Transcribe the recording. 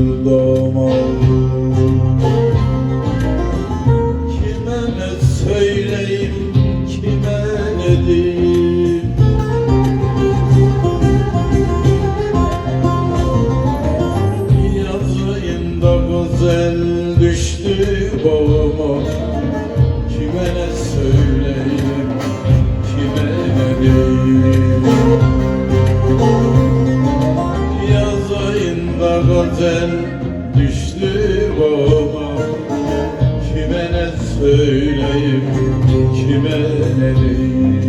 damadım Kime ne söyleyeyim, kime ne diyeyim ayında gazel düştü bağıma Kime ne söyleyeyim, kime ne diyeyim